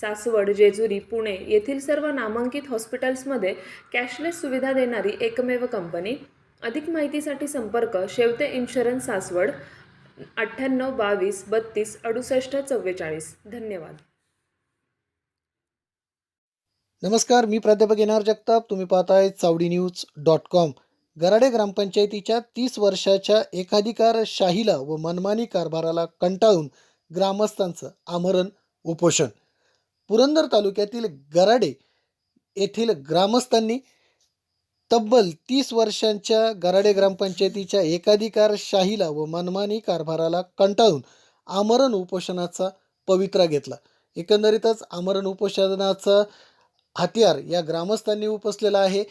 सासवड जेजुरी पुणे येथील सर्व नामांकित हॉस्पिटल्समध्ये कॅशलेस सुविधा देणारी एकमेव कंपनी. अधिक माहितीसाठी संपर्क शेवते इन्शुरन्स सासवड अठ्ठ्याण्णव बावीस बत्तीस अडुसष्ट चव्वेचाळीस. धन्यवाद. नमस्कार मी प्राध्यापक येणार जगताप. तुम्ही पाहताय Chavadi news dot com. Garade ग्रामपंचायतीच्या तीस वर्षाच्या एकाधिकार शाहीला व मनमानी कारभाराला कंटाळून ग्रामस्थांचं आमरण उपोषण. पुरंदर तालुक्यातील गराडे येथील ग्रामस्थांनी तब्बल तीस वर्षांच्या गराडे ग्रामपंचायतीच्या एकाधिकार शाहीला व मनमानी कारभाराला कंटाळून आमरण उपोषणाचा पवित्रा घेतला. एकंदरीतच आमरण उपोषणाचा हत्यार या ग्रामस्थांनी उपसलेला आहे.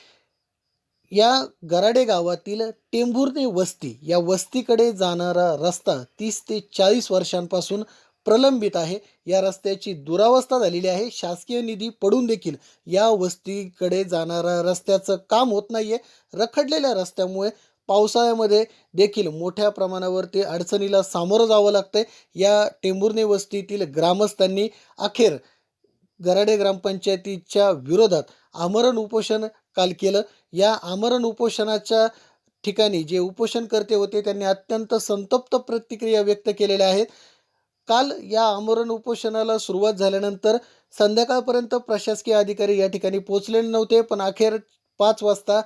या गराडे गावातील टेंभुर्णे वस्ती या वस्तीकडे जाणारा रस्ता तीस ते चाळीस वर्षांपासून प्रलंबित आहे. या रस्त्याची दुरावस्था झालेली आहे. शासकीय निधी पडून देखील या वस्तीकडे जाणारा रस्त्याचं काम होत नाहीये. रखडलेल्या रस्त्यामुळे पावसाळ्यामध्ये देखील मोठ्या प्रमाणावरती अडचणीला सामोरं जावं लागतंय. या टेंभुर्णे वस्तीतील ग्रामस्थांनी अखेर गराडे ग्रामपंचायतीच्या विरोधात आमरण उपोषण काल केलं. या आमरण उपोषणाच्या ठिकाणी जे उपोषणकर्ते होते त्यांनी अत्यंत संतप्त प्रतिक्रिया व्यक्त केलेल्या आहेत. काल या आमरण उपोषणाला सुरुवात झाल्यानंतर संध्याकाळपर्यंत प्रशासकीय अधिकारी या ठिकाणी पोहोचलेले नव्हते पण अखेर पाच वाजता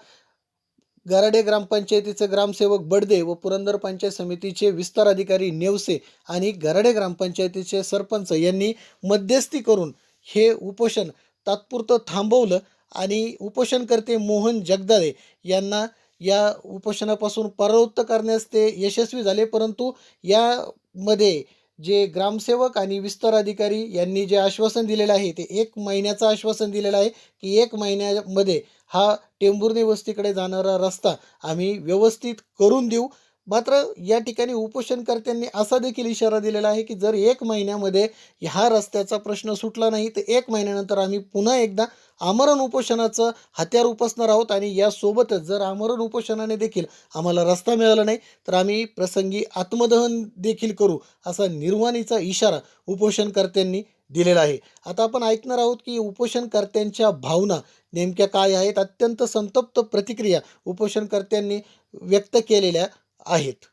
गराडे ग्रामपंचायतीचे ग्रामसेवक बडदे व पुरंदर पंचायत समितीचे विस्तार अधिकारी नेवसे आणि गराडे ग्रामपंचायतीचे सरपंच यांनी मध्यस्थी करून हे उपोषण तात्पुरतं थांबवलं आणि उपोषणकर्ते मोहन जगदाळे यांना या उपोषणापासून परावृत्त करण्यास ते यशस्वी झाले परंतु यामध्ये जे ग्रामसेवक आणि विस्तार अधिकारी यांनी जे आश्वासन दिलेलं आहे ते एक महिन्याचं आश्वासन दिलेलं आहे की एक महिन्यामध्ये हा टेंभुर्णी वस्तीकडे जाणारा रस्ता आम्ही व्यवस्थित करून देऊ. मात्र या ठिकाणी उपोषणकर्त्यांनी असा देखील इशारा दिलेला आहे की जर एक महिन्यामध्ये ह्या रस्त्याचा प्रश्न सुटला नाही तर एक महिन्यानंतर आम्ही पुन्हा एकदा आमरण उपोषणाचं हत्यार उपसणार आहोत आणि यासोबतच जर आमरण उपोषणाने देखील आम्हाला रस्ता मिळाला नाही तर आम्ही प्रसंगी आत्मदहन देखील करू असा निर्वाणीचा इशारा उपोषणकर्त्यांनी दिलेला आहे. आता आपण ऐकणार आहोत की उपोषणकर्त्यांच्या भावना नेमक्या काय आहेत? अत्यंत संतप्त प्रतिक्रिया उपोषणकर्त्यांनी व्यक्त केलेल्या आहेत.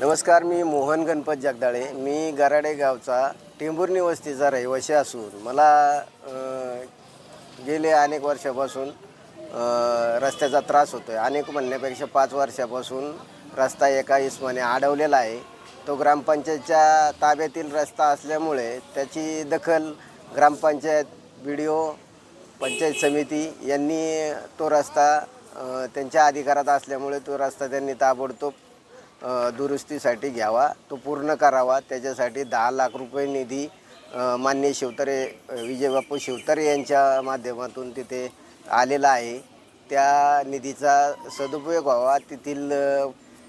नमस्कार मी मोहन गणपत जगदाळे. मी गराडे गावचा टेंभुर्णी वस्तीचा रहिवासी असून मला गेले अनेक वर्षापासून रस्त्याचा त्रास होतो आहे अनेक म्हणण्यापेक्षा पाच वर्षापासून रस्ता एका इस्माने अडवलेला आहे. तो ग्रामपंचायतच्या ताब्यातील रस्ता असल्यामुळे त्याची दखल ग्रामपंचायत बी डी ओ पंचायत समिती यांनी तो रस्ता त्यांच्या अधिकारात असल्यामुळे तो रस्ता त्यांनी ताबडतोब दुरुस्तीसाठी घ्यावा. तो पूर्ण करावा. त्याच्यासाठी दहा लाख रुपये निधी मान्य शिवतरे शिवतारे विजयबापू शिवतारे यांच्या माध्यमातून तिथे आलेला आहे. त्या निधीचा सदुपयोग व्हावा. तेथील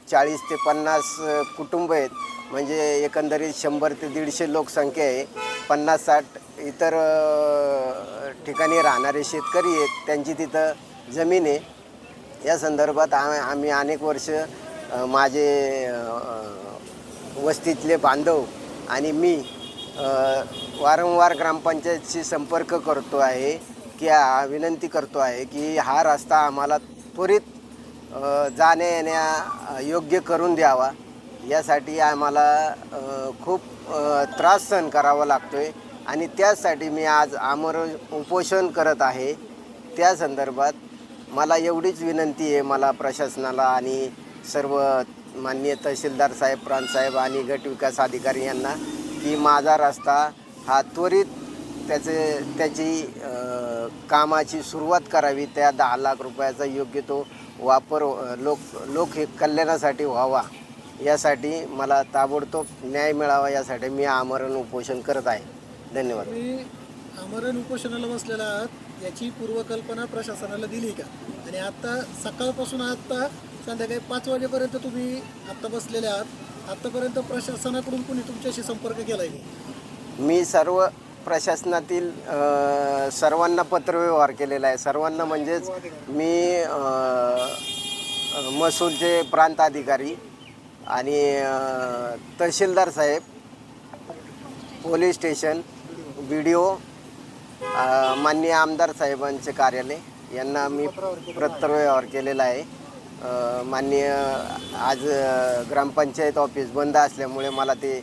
चाळीस ते पन्नास कुटुंब आहेत. म्हणजे एकंदरीत शंभर ते दीडशे लोकसंख्या आहे. पन्नास साठ इतर ठिकाणी राहणारे शेतकरी आहेत. त्यांची तिथं जमीन आहे. या संदर्भात आम आम्ही अनेक वर्ष माझे वस्तीतले बांधव आणि मी वारंवार ग्रामपंचायतशी संपर्क करतो आहे की विनंती करतो आहे की हा रस्ता आम्हाला त्वरित अ, जाण्या येण्या योग्य करून द्यावा. यासाठी आम्हाला खूप त्रास सहन करावा लागतो आहे आणि त्यासाठी मी आज आमर उपोषण करत आहे. त्या संदर्भात मला एवढीच विनंती आहे मला प्रशासनाला आणि सर्व माननीय तहसीलदार साहेब प्रांतसाहेब आणि गट विकास अधिकारी यांना की माझा रस्ता हा त्वरित त्याचे त्याची कामाची सुरुवात करावी. त्या दहा लाख रुपयाचा योग्य तो वापर लोक लोक हे कल्याणासाठी व्हावा. यासाठी मला ताबडतोब न्याय मिळावा यासाठी मी आमरण उपोषण करत आहे. धन्यवाद. आमरण उपोषणाला बसलेला आहात. याची पूर्वकल्पना प्रशासनाला दिली का? आणि आता सकाळपासून आत्ता संध्याकाळी पाच वाजेपर्यंत तुम्ही आत्ता बसलेले आहात. आत्तापर्यंत प्रशासनाकडून कुणी तुमच्याशी संपर्क केला आहे मी सर्व प्रशासनातील सर्वांना पत्रव्यवहार केलेला आहे. सर्वांना म्हणजेच मी महसूलचे प्रांत अधिकारी आणि तहसीलदार साहेब police station B D O माननीय आमदार साहेबांचे कार्यालय यांना मी पत्रव्यवहार केलेला आहे. अ, माननीय आज अ, ग्रामपंचायत ऑफिस बंद असल्यामुळे मला ते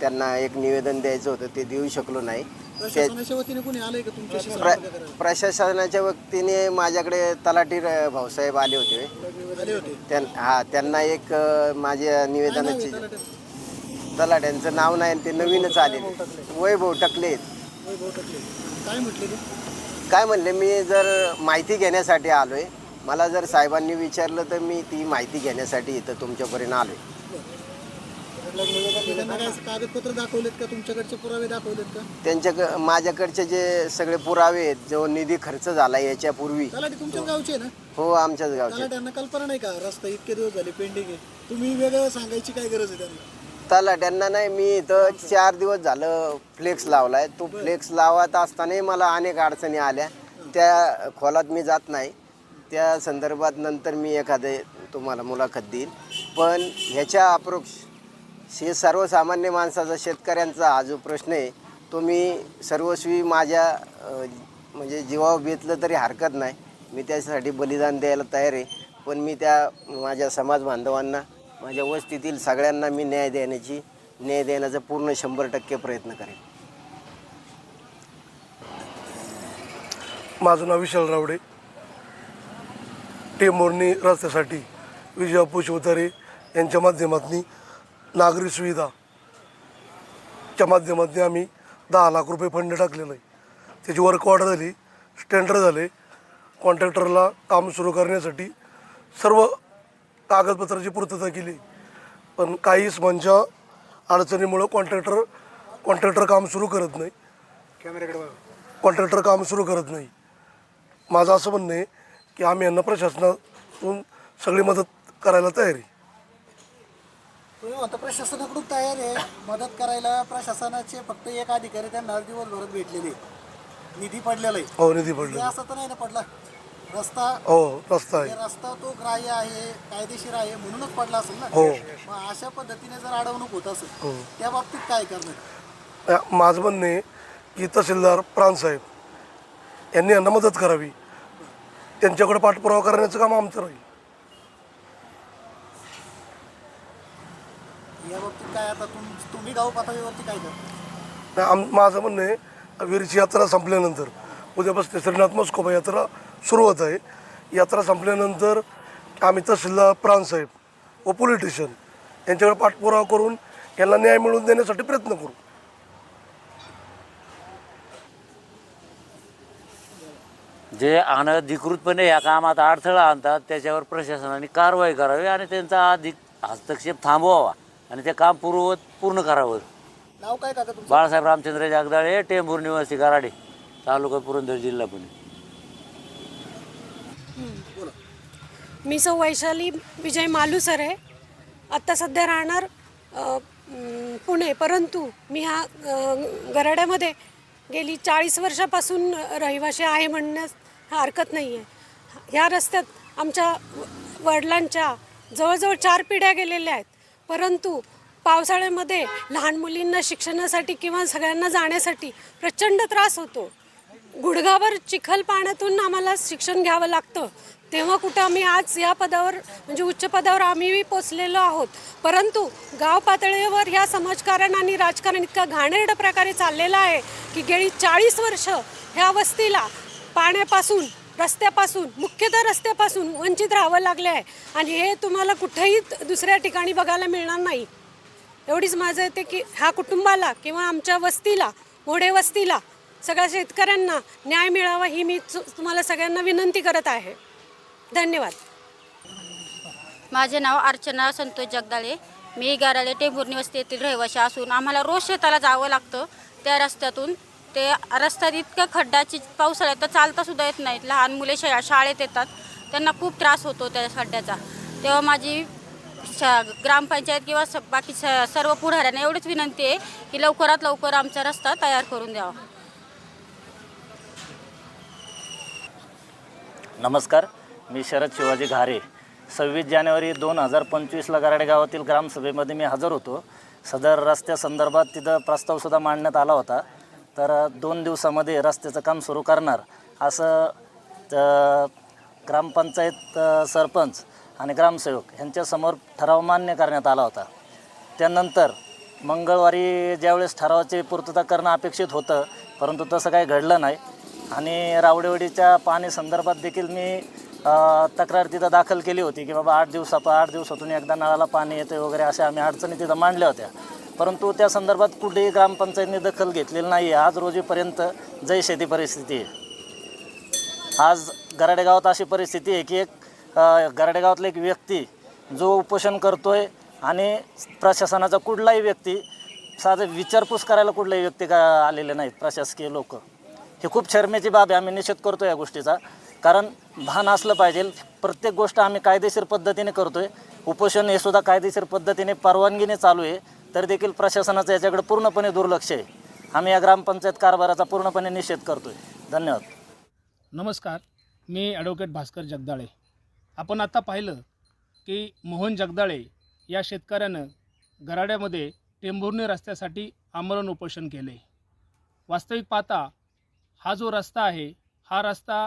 त्यांना एक निवेदन द्यायचं होतं ते देऊ शकलो नाही. ते प्रशासनाच्या वतीने कोणी आलंय का तुमच्याशी प्र संपर्क प्रशासनाच्या वतीने माझ्याकडे तलाठी र- भाऊसाहेब आले होते. आले होते. त्यां हा त्यांना एक अ, माझ्या निवेदनाची तलाट्यांचं नाव नाही आणि ते नवीनच आले वैभव टकले. वैभव टकले काय म्हटले काय म्हणले मी जर माहिती घेण्यासाठी आलो आहे मला जर साहेबांनी विचारलं तर मी ती माहिती घेण्यासाठी इथं तुमच्यापर्यंत आलो आहे त्यांना काय कागदपत्र दाखवलेत का? तुमच्याकडचे पुरावे दाखवलेत का? त्यांच्या माझ्याकडचे जे सगळे पुरावे आहेत जो निधी खर्च झाला याच्यापूर्वी. तलाठी तुमच्याच गावचे आहे ना? हो आमच्याच गावचे. तलाट्यांना कल्पना नाही का? रस्ता इतके दिवस झाले पेंडिंग आहे. तुम्ही वेगळं सांगायची काय गरज आहे त्यांना? तलाट्यांना नाही मी इथं चार दिवस झालं फ्लेक्स लावलाय. तो फ्लेक्स लावत असतानाही मला अनेक अडचणी आल्या. त्या खोलात मी जात नाही. त्या संदर्भात नंतर मी एखादे तुम्हाला मुलाखत देईल पण ह्याच्या अप्रोक्ष हे सर्वसामान्य माणसाचा शेतकऱ्यांचा हा जो प्रश्न आहे तो मी सर्वस्वी माझ्या म्हणजे जीवावर बेतलं तरी हरकत नाही. मी त्यासाठी बलिदान द्यायला तयार आहे. पण मी त्या माझ्या समाज बांधवांना माझ्या वस्तीतील सगळ्यांना मी न्याय देण्याची न्याय देण्याचा पूर्ण शंभर टक्के प्रयत्न करेन. माझं नाव विशाल रावडे. टेंभुर्णी रस्त्यासाठी विजय शिवतारे यांच्या माध्यमातून नागरी सुविधा च्या माध्यमातून आम्ही दहा लाख रुपये फंड टाकलेलं आहे. त्याची वर्क ऑर्डर झाली स्टँडर्ड झाले. कॉन्ट्रॅक्टरला काम सुरू करण्यासाठी सर्व कागदपत्राची पूर्तता केली. पण काही मंच्या अडचणीमुळं कॉन्ट्रॅक्टर कॉन्ट्रॅक्टर काम सुरू करत नाही. कॉन्ट्रॅक्टर काम सुरू करत नाही. माझं असं म्हणणं आहे की आम्ही यांना प्रशासनातून सगळी मदत करायला तयार. आता प्रशासनाकडून तयार आहे. मदत करायला प्रशासनाचे फक्त एक अधिकारी त्यांना दिवसभरात भेटलेले निधी पडलेला आहे. हो निधी पडले असा तर नाही ना पडला? रस्ता हो रस्ता आहे. रस्ता तो ग्राह्य आहे कायदेशीर आहे म्हणूनच पडला असेल ना? हो. मग अशा पद्धतीने जर अडवणूक होत असेल हो. त्या बाबतीत काय करणार? या- माझं म्हणणं आहे की तहसीलदार प्रांतसाहेब यांनी यांना मदत करावी. त्यांच्याकडे पाठपुरावा करण्याचं काम आमचं राहील. या बाबतीत काय आता तुम तुम्ही गाव पातळीवरती काय करता? आम माझं म्हणणं आहे वीरची यात्रा संपल्यानंतर उद्यापासून श्रीनाथ मस्कोबा यात्रा सुरू होत आहे. यात्रा संपल्यानंतर आम्ही तहसीलदार प्रांतसाहेब व पोलीस स्टेशन यांच्याकडे पाठपुरावा करून यांना न्याय मिळवून देण्यासाठी प्रयत्न करू. जे अनधिकृतपणे या कामात अडथळा आणतात त्याच्यावर प्रशासनाने कारवाई करावी आणि त्यांचा अधिक हस्तक्षेप थांबवावा आणि ते काम पूर्ववत पूर्ण करावं. नाव काय काका तुमचं? बाळासाहेब रामचंद्र जागदाळे टेंभूर निवासी कराडे तालुका पुरंदर जिल्हा पुणे. मी सौ वैशाली विजय मालुसर आहे. आत्ता सध्या राहणार पुणे. परंतु मी ह्या अ, गराड्यामध्ये गेली चाळीस वर्षापासून रहिवाशी आहे म्हणण्यास हरकत नाही आहे. ह्या रस्त्यात आमच्या वडिलांच्या जवळजवळ चार पिढ्या गेलेल्या आहेत. परंतु पावसाळ्यामध्ये लहान मुलींना शिक्षणासाठी किंवा सगळ्यांना जाण्यासाठी प्रचंड त्रास होतो. गुडघावर चिखल पाण्यातून आम्हाला शिक्षण घ्यावं लागतं. तेव्हा कुठं आम्ही आज या पदावर म्हणजे उच्च पदावर आम्हीही पोचलेलो आहोत. परंतु गाव पातळीवर ह्या समाजकारण आणि राजकारण इतका घाणेरड प्रकारे चाललेला आहे की गेली चाळीस वर्ष ह्या वस्तीला पाण्यापासून रस्त्यापासून मुख्यतः रस्त्यापासून वंचित राहावं लागले आहे. आणि हे तुम्हाला कुठेही दुसऱ्या ठिकाणी बघायला मिळणार नाही. एवढीच माझं येते की ह्या कुटुंबाला किंवा आमच्या वस्तीला मोढे वस्तीला सगळ्या शेतकऱ्यांना न्याय मिळावा ही मी तुम्हाला सगळ्यांना विनंती करत आहे. धन्यवाद. माझे नाव अर्चना संतोष जगदाळे. मी गाराले टेंभुर्णी वस्ती येथील रहिवासी असून आम्हाला रोज शेताला जावं लागतं. त्या रस्त्यातून ते रस्त्यात इतकं खड्डाची पावसाळ्यात तर चालता सुद्धा येत नाहीत. लहान मुले शा शाळेत येतात. त्यांना खूप त्रास होतो त्या खड्ड्याचा. तेव्हा माझी श ग्रामपंचायत किंवा स बाकी स सर्व पुढाऱ्यांना एवढीच विनंती आहे की लवकरात लवकर आमचा रस्ता तयार करून द्यावा. नमस्कार. मी शरद शिवाजी घारे. सव्वीस जानेवारी दोन हजार पंचवीसला गराडे गावातील ग्रामसभेमध्ये मी हजर होतो. सदर रस्त्यासंदर्भात तिथं प्रस्तावसुद्धा मांडण्यात आला होता. तर दोन दिवसामध्ये रस्त्याचं काम सुरू करणार असं ग्रामपंचायत सरपंच आणि ग्रामसेवक यांच्यासमोर ठराव मान्य करण्यात आला होता. त्यानंतर मंगळवारी ज्यावेळेस ठरावाची पूर्तता करणं अपेक्षित होतं परंतु तसं काही घडलं नाही. आणि रावडेवाडीच्या पाणी संदर्भात देखील मी तक्रार तिथं दाखल केली होती की बाबा आठ दिवसा आठ दिवसातून एकदा नळाला पाणी येते वगैरे अशा आम्ही अडचणी तिथं मांडल्या होत्या. परंतु त्या संदर्भात कुठेही ग्रामपंचायतीने दखल घेतलेली नाही आहे आज रोजीपर्यंत जय शेती परिस्थिती आहे. आज गराडेगावात अशी परिस्थिती आहे की एक गराडेगावातला एक व्यक्ती जो उपोषण करतो आहे आणि प्रशासनाचा कुठलाही व्यक्ती साधं विचारपूस करायला कुठलाही व्यक्ती का आलेले नाहीत? प्रशासकीय लोक. हे खूप शर्मेची बाब आहे. आम्ही निषेध करतो या गोष्टीचा. कारण भान असलं पाहिजे. प्रत्येक गोष्ट आम्ही कायदेशीर पद्धतीने करतोय. उपोषण हे सुद्धा कायदेशीर पद्धतीने परवानगीने चालू आहे. तर देखील प्रशासनाचं याच्याकडे पूर्णपणे दुर्लक्ष आहे. आम्ही या ग्रामपंचायत कारभाराचा पूर्णपणे निषेध करतोय. धन्यवाद. नमस्कार. मी ॲडव्होकेट भास्कर जगदाळे. आपण आता पाहिलं की मोहन जगदाळे या शेतकऱ्यानं गराड्यामध्ये टेंभुर्णी रस्त्यासाठी आमरण उपोषण केले वास्तविक पाहता हा जो रस्ता आहे हा रस्ता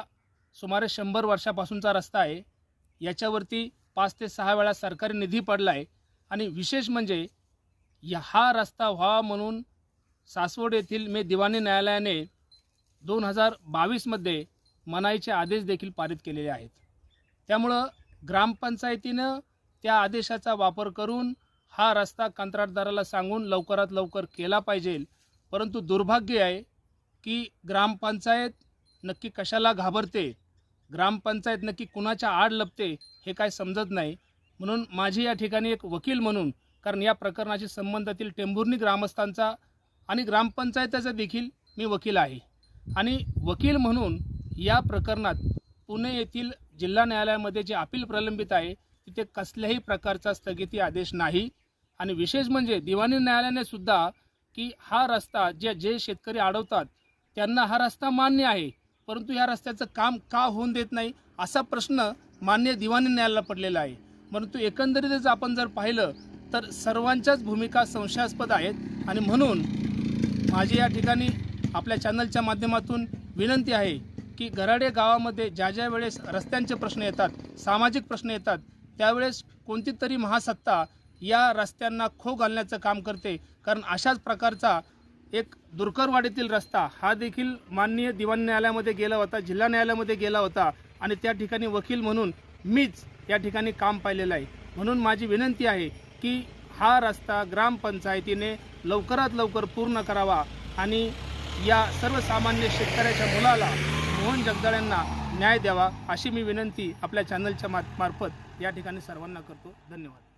सुमारे शंभर वर्षापासूनचा रस्ता आहे. याच्यावरती पाच ते सहा वेळा सरकारी निधी पडला आहे आणि विशेष म्हणजे हा रस्ता व्हावा म्हणून सासवड येथील मे दिवाणी न्यायालयाने दोन हजार बावीसमध्ये मनाईचे आदेश देखील पारित केलेले आहेत. त्यामुळं ग्रामपंचायतीनं त्या आदेशाचा वापर करून हा रस्ता कंत्राटदाराला सांगून लवकरात लवकर केला पाहिजे. परंतु दुर्भाग्य आहे की ग्रामपंचायत नक्की कशाला घाबरते? ग्रामपंचायत नक्की कुणाच्या आड लपते हे काय समजत नाही. म्हणून माझी या ठिकाणी एक वकील म्हणून कारण या प्रकरणाशी संबंधातील टेंभुर्णी ग्रामस्थांचा आणि ग्रामपंचायतीचा देखील मी वकील आहे. आणि वकील म्हणून या प्रकरणात पुणे येथील जिल्हा न्यायालयामध्ये जे अपील प्रलंबित आहे तिथे कसल्याही प्रकारचा स्थगिती आदेश नाही. आणि विशेष म्हणजे दिवाणी न्यायालयाने सुद्धा की हा रस्ता जे जे शेतकरी अडवतात त्यांना हा रस्ता मान्य आहे. परंतु ह्या रस्त्याचं काम का होऊन देत नाही असा प्रश्न मान्य दिवाणी न्यायालयाला पडलेला आहे. परंतु एकंदरीतच आपण जर पाहिलं तर सर्वांच्याच भूमिका संशयास्पद आहेत आणि म्हणून माझी या ठिकाणी आपल्या चॅनलच्या माध्यमातून विनंती आहे की गराडे गावामध्ये ज्या ज्या वेळेस रस्त्यांचे प्रश्न येतात सामाजिक प्रश्न येतात त्यावेळेस कोणती तरी महासत्ता या रस्त्यांना खो घालण्याचं काम करते. कारण अशाच प्रकारचा एक दुरकरवाडीतील रस्ता हा देखील माननीय दिवाण न्यायालयामध्ये गेला होता जिल्हा न्यायालयामध्ये गेला होता आणि त्या ठिकाणी वकील म्हणून मीच या ठिकाणी काम पाहिलेलं आहे. म्हणून माझी विनंती आहे की हा रस्ता ग्रामपंचायतीने लवकरात लवकर पूर्ण करावा आणि या सर्वसामान्य शेतकऱ्याच्या मुलाला मोहन जगदाळ्यांना न्याय द्यावा अशी मी विनंती आपल्या चॅनलच्या मार्फत या ठिकाणी सर्वांना करतो. धन्यवाद.